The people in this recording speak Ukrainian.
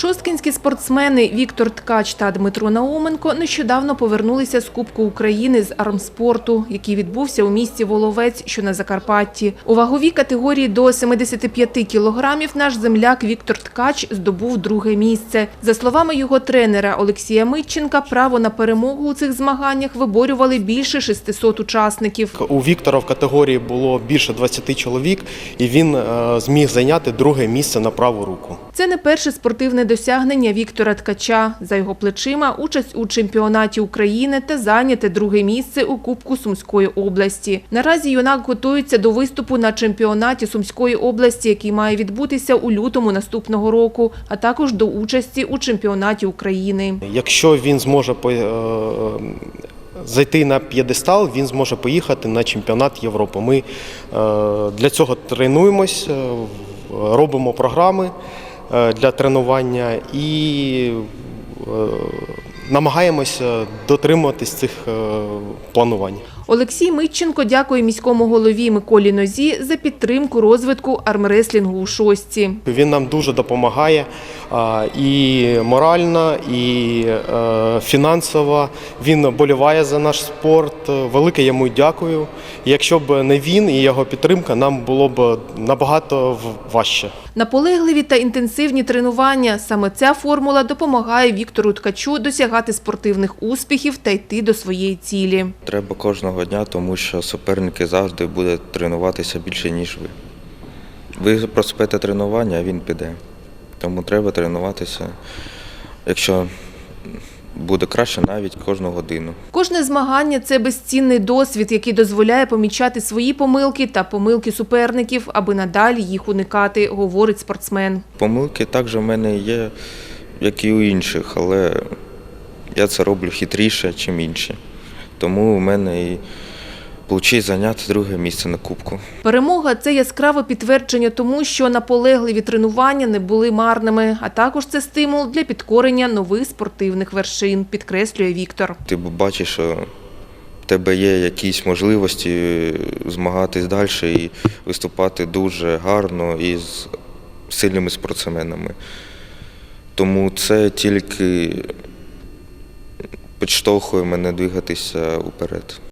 Шосткінські спортсмени Віктор Ткач та Дмитро Науменко нещодавно повернулися з Кубку України з армспорту, який відбувся у місті Воловець, що на Закарпатті. У ваговій категорії до 75 кілограмів наш земляк Віктор Ткач здобув друге місце. За словами його тренера Олексія Митченка, право на перемогу у цих змаганнях виборювали більше 600 учасників. У Віктора в категорії було більше 20 чоловік, і він е, зміг зайняти друге місце на праву руку. Це не перше спортивне досягнення Віктора Ткача. За його плечима участь у чемпіонаті України та зайняте друге місце у Кубку Сумської області. Наразі юнак готується до виступу на чемпіонаті Сумської області, який має відбутися у лютому наступного року, а також до участі у чемпіонаті України. Якщо він зможе по- е, зайти на п'єдестал, він зможе поїхати на чемпіонат Європи. Ми е, для цього тренуємось, е, робимо програми е, для тренування і е, намагаємося дотримуватись цих е, планувань. Олексій Митченко дякує міському голові Миколі Нозі за підтримку розвитку армреслінгу у шостці. Він нам дуже допомагає і морально, і е, фінансово. Він боліває за наш спорт. Велике йому дякую. Якщо б не він і його підтримка, нам було б набагато в- важче. Наполегливі та інтенсивні тренування – саме ця формула допомагає Віктору Ткачу досягати спортивних успіхів та йти до своєї цілі. Треба кожного дня, тому що суперники завжди будуть тренуватися більше, ніж ви. Ви проспите тренування, а він піде. Тому треба тренуватися. Якщо буде краще, навіть кожну годину. Кожне змагання – це безцінний досвід, який дозволяє помічати свої помилки та помилки суперників, аби надалі їх уникати, говорить спортсмен. Помилки також в мене є, як і у інших, але я це роблю хитріше, ніж інші. Тому у мене і вийшло зайняти друге місце на кубку. Перемога – це яскраве підтвердження тому, що наполегливі тренування не були марними, а також це стимул для підкорення нових спортивних вершин, підкреслює Віктор. Ти бачиш, що в тебе є якісь можливості змагатись далі і виступати дуже гарно і з сильними спортсменами. Тому це тільки підштовхує мене двигатися уперед.